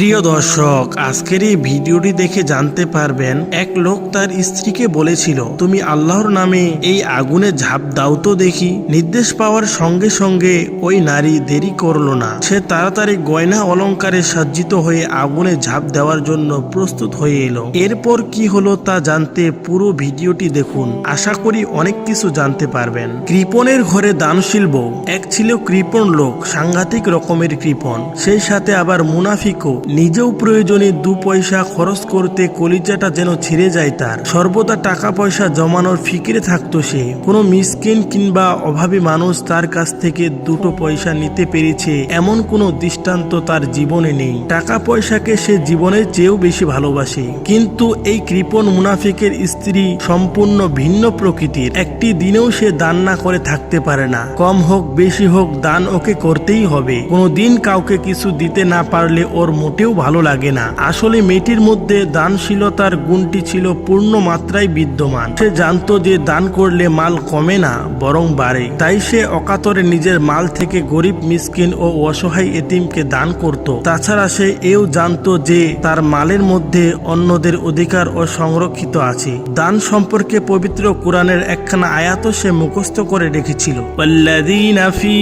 প্রিয় দর্শক, আজকের এই ভিডিওটি দেখে জানতে পারবেন, এক লোক তার স্ত্রীকে বলেছিল, তুমি আল্লাহর নামে এই আগুনে ঝাঁপ দাও তো দেখি। নির্দেশ পাওয়ার সঙ্গে সঙ্গে ওই নারী দেরি করল না। সে তাড়াতাড়ি গয়না অলংকারে সজ্জিত হয়ে আগুনে ঝাঁপ দেওয়ার জন্য প্রস্তুত হয়ে এলো। এরপর কি হলো তা জানতে পুরো ভিডিওটি দেখুন। আশা করি অনেক কিছু জানতে পারবেন। কৃপণের ঘরে দানশীল বউ। এক ছিল কৃপণ লোক, সাংঘাতিক রকমের কৃপণ। সেই সাথে আবার মুনাফিকও। নিজেও প্রয়োজনে দু পয়সা খরচ করতে কলিজাটা যেন ছিঁড়ে যায় তার। সর্বদা টাকা পয়সা জমানোর ফিকিরে থাকতো সে। কোনো মিসকিন কিংবা অভাবী মানুষ তার কাছ থেকে দুটো পয়সা নিতে পেরেছে, এমন কোনো দৃষ্টান্ত তার জীবনে নেই। টাকা পয়সাকে সে জীবনের চেয়েও বেশি ভালোবাসে। কিন্তু এই কৃপণ মুনাফিকের স্ত্রী সম্পূর্ণ ভিন্ন প্রকৃতির। একটি দিনেও সে দান না করে থাকতে পারে না। কম হোক, বেশি হোক, দান ওকে করতেই হবে। কোনো দিন কাউকে কিছু দিতে না পারলে ওর মোটেও ভালো লাগে না আসলে মেয়েটির মধ্যে দানশীলতার গুণটি ছিল পূর্ণ মাত্রায় বিদ্যমান সে জানতো যে দান করলে মাল কমে না বরং বাড়ে তাই সে অকাতরে নিজের মাল থেকে গরিব মিসকিন ও অসহায় এতিমকে দান করত তাছাড়া সে এও জানতো যে তার মালের মধ্যে অন্যদের অধিকার ও সংরক্ষিত আছে দান সম্পর্কে পবিত্র কোরআনের একখানা আয়াত সে মুখস্থ করে রেখেছিল والذين في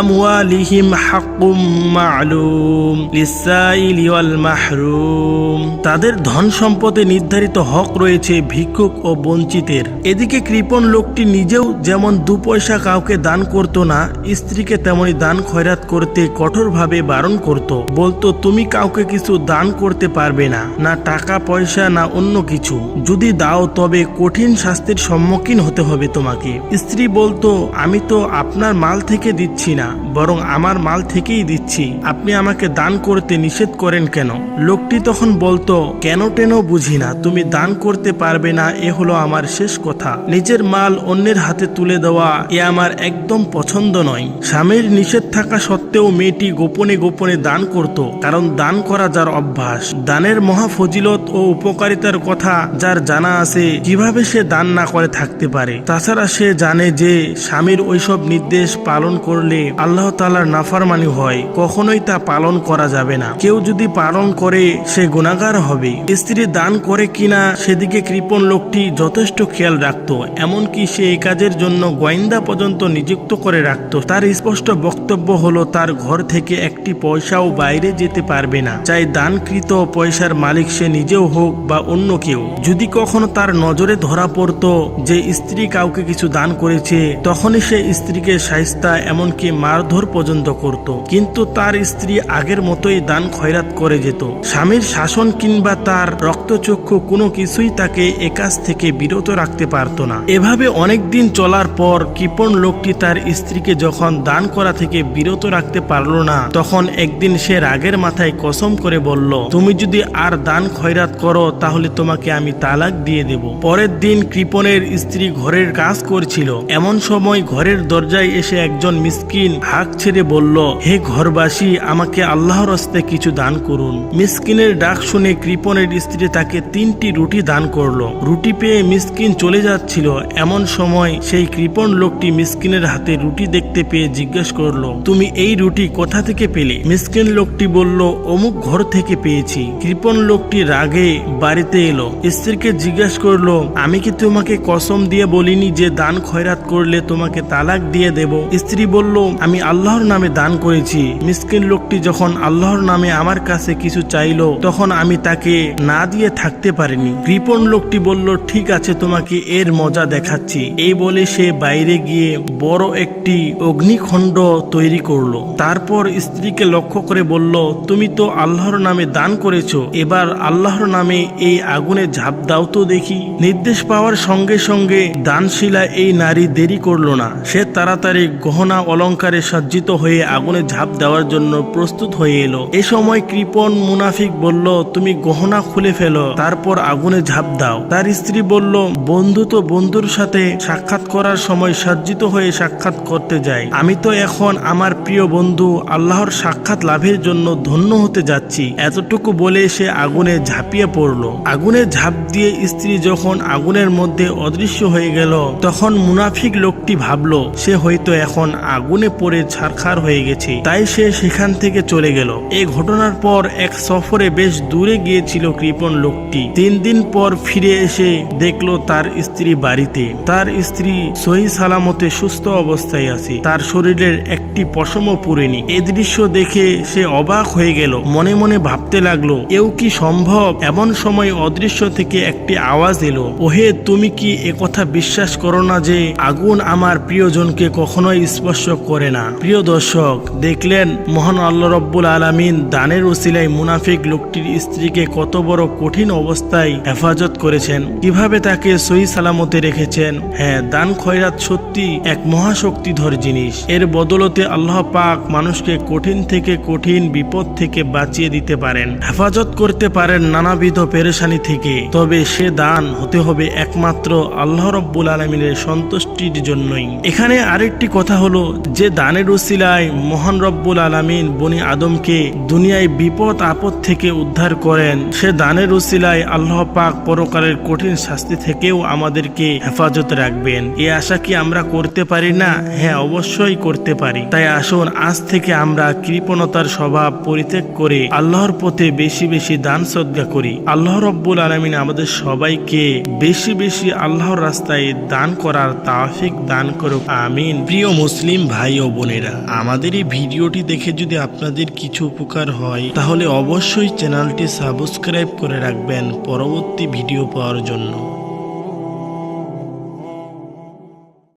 أموالهم حق معلوم للسائل মাহরুম। তাদের ধন সম্পদে নির্ধারিত হক রয়েছে ভিক্ষুক ও বঞ্চিতের। এদিকে কৃপণ লোকটি নিজেও যেমন দু পয়সা কাউকে দান করত না, স্ত্রীকে তেমনি দান খয়রাত করতে কঠোরভাবে বারণ করত। বলতো, তুমি কাউকে কিছু দান করতে পারবে না না টাকা, পয়সা, না অন্য কিছু। যদি দাও, তবে কঠিন শাস্তির সম্মুখীন হতে হবে তোমাকে। স্ত্রী বলতো, আমি তো আপনার মাল থেকে দিচ্ছি না, বরং আমার মাল থেকেই দিচ্ছি। আপনি আমাকে দান করতে নিষেধ করেন কেন? লোকটি তখন বলতো, কেন টেন বুঝি না, তুমি দান করতে পারবে না, এ হলো আমার শেষ কথা। নিজের মাল অন্যের হাতে তুলে দেওয়া, এ আমার একদম পছন্দ নয়। স্বামীর নিষেধ থাকা সত্ত্বেও মেয়েটি গোপনে গোপনে দান করত, কারণ দান করা যার অভ্যাস। দানের মহা ফজিলত ও উপকারিতার কথা যার জানা আছে, কীভাবে সে দান না করে থাকতে পারে? তাছাড়া সে জানে যে, স্বামীর ওইসব নির্দেশ পালন করলে আল্লাহ তালার নাফারমানি হয়, কখনোই তা পালন করা যাবে না। কেউ যদি পালন করে, সে গুণাগার হবে। স্ত্রী দান করে কিনা, সেদিকে কৃপণ লোকটি যথেষ্ট খেয়াল রাখত, এমনকি সে এই কাজের জন্য গোয়েন্দা পর্যন্ত নিযুক্ত করে রাখত। তার স্পষ্ট বক্তব্য হলো, তার ঘর থেকে একটি পয়সাও বাইরে যেতে পারবে না। চাই দানকৃত পয়সার মালিক সে নিজেও হোক বা অন্য কেউ। যদি কখনো তার নজরে ধরা পড়তো যে স্ত্রী কাউকে কিছু দান করেছে, তখনই সে স্ত্রীকে সাহিস্তা এমনকি মারধর পর্যন্ত করত। কিন্তু তার স্ত্রী আগের মতোই দান খয়রাত করে যেত। স্বামীর শাসন কিংবা তার রক্তচক্ষু কোনো কিছুই তাকে এ কাজ থেকে বিরত রাখতে পারত না। এভাবে অনেক দিন চলার পর কৃপণ লোকটি তার স্ত্রীকে যখন দান করা থেকে বিরত রাখতে পারল না, তখন একদিন সে রাগের মাথায় কসম করে বলল, তুমি যদি আর দান খয়রাত করো, তাহলে তোমাকে আমি তালাক দিয়ে দেব। পরের দিন কৃপণের স্ত্রী ঘরের কাজ করছিল। এমন সময় ঘরের দরজায় এসে একজন মিসকিন হাঁক ছেড়ে বলল, হে ঘরবাসী, আমাকে আল্লাহর হস্তে কিছু দান করুন। মিসকিনের ডাক শুনে কৃপণের স্ত্রী তাকে তিনটি রুটি দান করল। রুটি পেয়ে মিসকিন চলে যাচ্ছিল। এমন সময় সেই কৃপণ লোকটি মিসকিনের হাতে রুটি দেখতে পেয়ে জিজ্ঞেস করল, তুমি এই রুটি কোথা থেকে পেলে? মিসকিন লোকটি বলল, অমুক ঘর থেকে পেয়েছি। কৃপণ লোকটি রাগে বাড়িতে এলো। স্ত্রীকে জিজ্ঞেস করল, আমি কি তোমাকে কসম দিয়ে বলিনি যে দান খয়রাত করলে তোমাকে তালাক দিয়ে দেব? স্ত্রী বলল, আমি আল্লাহর নামে দান করেছি। মিসকিন লোকটি যখন আল্লাহর নামে আমার কাছে কিছু চাইলো, তখন আমি তাকে না দিয়ে থাকতে পারিনি। কৃপণ লোকটি বলল, ঠিক আছে, তোমাকে এর মজা দেখাচ্ছি। এই বলে সে বাইরে গিয়ে বড় একটি অগ্নিখণ্ড তৈরি করল। তারপর স্ত্রীকে লক্ষ্য করে বলল, তুমি তো আল্লাহর নামে দান করেছ, এবার আল্লাহর নামে এই আগুনে ঝাঁপ দাও তো দেখি। নির্দেশ পাওয়ার সঙ্গে সঙ্গে দানশিলা এই নারী দেরি করল না। সে তাড়াতাড়ি গহনা অলংকারে সজ্জিত হয়ে আগুনে ঝাঁপ দেওয়ার জন্য প্রস্তুত হয়ে এলো। এ সময় কৃপণ মুনাফিক বলল, তুমি গহনা খুলে ফেলো, তারপর আগুনে ঝাঁপ দাও। তার স্ত্রী বলল বন্ধু তো বন্ধুর সাথে সাক্ষাৎ করার সময় সজ্জিত হয়ে সাক্ষাৎ করতে যায় আমি তো এখন আমার প্রিয় বন্ধু, আল্লাহর সাক্ষাৎ লাভের জন্য ধন্য হতে যাচ্ছি। এতটুকু বলে সে আগুনে ঝাঁপিয়ে পড়ল। আগুনে ঝাঁপ দিয়ে স্ত্রী যখন আগুনের মধ্যে অদৃশ্য হয়ে গেল, তখন মুনাফিক লোকটি ভাবলো, সে হয়তো এখন আগুনে পড়ে ছারখার হয়ে গেছে। তাই সে সেখান থেকে চলে গেল। এই ঘটনার পর এক সফরে বেশ দূরে গিয়েছিল কৃপণ লোকটি। তিন দিন পর ফিরে এসে দেখল তার স্ত্রী বাড়িতে। তার স্ত্রী সহি সালামতে সুস্থ অবস্থায় আছে। তার শরীরের একটি পশমও পুরেনি এ দৃশ্য দেখে সে অবাক হয়ে গেল। মনে মনে ভাবতে লাগল, এও কি সম্ভব? এমন সময় অদৃশ্য থেকে একটি আওয়াজ এলো, ওহে, তুমি কি একথা বিশ্বাস করো না যে আগুন আমার প্রিয়জনকে কখনোই স্পর্শ করে না? প্রিয় দর্শক, দেখলেন মহান আল্লাহ রব্বুল আলামিন দানের ওসিলায় মুনাফিক লোকটির স্ত্রীকে কত বড় কঠিন অবস্থায় হেফাজত করেছেন, কীভাবে তাকে সহি সালামতে রেখেছেন হ্যাঁ দান খয়রাত সত্যি এক মহাশক্তিধর জিনিস। এর বদলতে আল্লাহ পাক মানুষকে কঠিন থেকে কঠিন বিপদ থেকে বাঁচিয়ে দিতে পারেন, হেফাজত করতে পারেন নানাবিধ পেরেশানি থেকে। তবে সে দান হতে হবে একমাত্র আল্লাহ রব্বুল আলমিনের সন্তুষ্টির জন্যই। এখানে আরেকটি কথা হলো, যে দানের উসিলায় মহান রব্বুল আলামিন বনি আদমকে দুনিয়ায় বিপদ, আপদ থেকে উদ্ধার করেন। সে দানের উসিলায় আল্লাহ পাক পরকালের কঠিন শাস্তি থেকেও আমাদেরকে হেফাজত রাখবেন। এই আশা কি আমরা করতে পারি না? হ্যাঁ অবশ্যই করতে পারি। তাই আসুন, আজ থেকে আমরা কৃপণতার স্বভাব পরিত্যাগ করে আল্লাহর পথে বেশি বেশি দান সদ্গা করি। আল্লাহ রব্বুল আলমিন আমাদের সবাইকে বেশি বেশি আল্লাহর রাস্তায় দান করার তাফিক দান করুক। আমিন। প্রিয় মুসলিম ভাই ও বোনেরা, আমাদের এই ভিডিওটি দেখে যদি আপনাদের কিছু উপকার হয়। তাহলে অবশ্যই চ্যানেলটি সাবস্ক্রাইব করে রাখবেন পরবর্তী ভিডিও পাওয়ার জন্য।